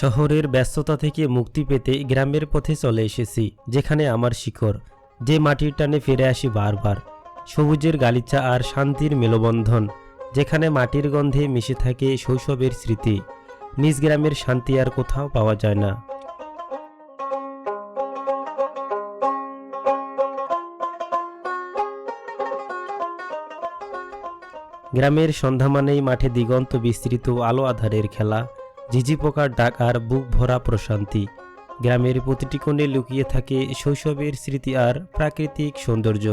শহরের ব্যস্ততা থেকে মুক্তি পেতে গ্রামের পথে চলে এসেছি, যেখানে আমার শিকড় যে মাটির টানে ফিরে আসি বারবার। সবুজের গালিচা আর শান্তির মেলবন্ধন, যেখানে মাটির গন্ধে মিশে থাকে শৈশবের স্মৃতি। নিজ গ্রামের শান্তি আর কোথাও পাওয়া যায় না। গ্রামের সন্ধ্যা মানেই মাঠে দিগন্ত বিস্তৃত আলো আধারের খেলা। ঝিঝি পোকার ডাক আর বুক ভরা প্রশান্তি। গ্রামের প্রতিটি কোণে লুকিয়ে থাকে শৈশবের স্মৃতি আর প্রাকৃতিক সৌন্দর্য।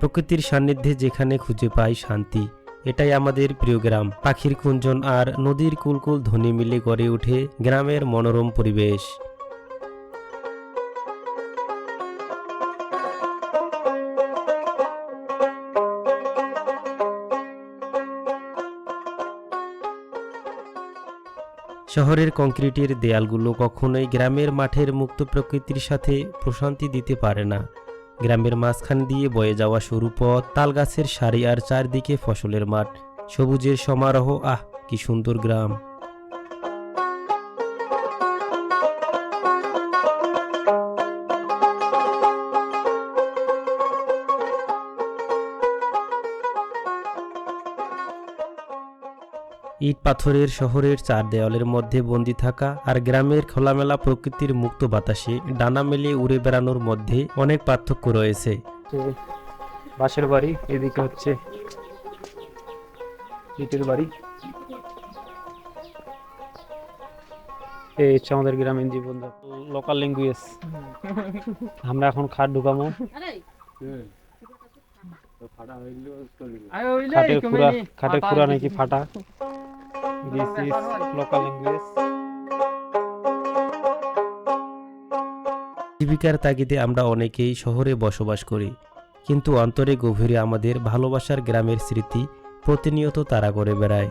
প্রকৃতির সান্নিধ্যে যেখানে খুঁজে পাই শান্তি, এটাই আমাদের প্রিয় গ্রাম। পাখির কুঞ্জন আর নদীর কুলকুল ধ্বনি মিলে গড়ে ওঠে গ্রামের মনোরম পরিবেশ। শহরের কংক্রিটের দেয়ালগুলো কখনোই গ্রামের মাঠের মুক্ত প্রকৃতির সাথে প্রশান্তি দিতে পারে না। গ্রামের মাঝখান দিয়ে বয়ে যাওয়া সরু পথ, তালগাছের সারি আর চারদিকে ফসলের মাঠ। সবুজের সমারোহ, আহ, কি সুন্দর গ্রাম। ইট পাথরের শহরের চার দেওয়ালের মধ্যে বন্দি থাকা আর গ্রামের খোলামেলা প্রকৃতির মুক্ত বাতাসে ডানা মেলে উড়ে বেড়ানোর মধ্যে অনেক পার্থক্য রয়েছে। বাসের বাড়ি এদিকে হচ্ছে ইটের বাড়ি। এই হচ্ছে আমাদের গ্রামীণ জীবন লোকাল ল্যাঙ্গুয়েজ আমরা এখন খাট ঢুকামো খাটের খুরা খাটের খুরা নাকি ফাটা। This is local English. জীবিকার তাগিদে আমরা অনেকেই শহরে বসবাস করি, কিন্তু অন্তরে গভীরে আমাদের ভালোবাসার গ্রামের স্মৃতি প্রতিনিয়ত তারা করে বেড়ায়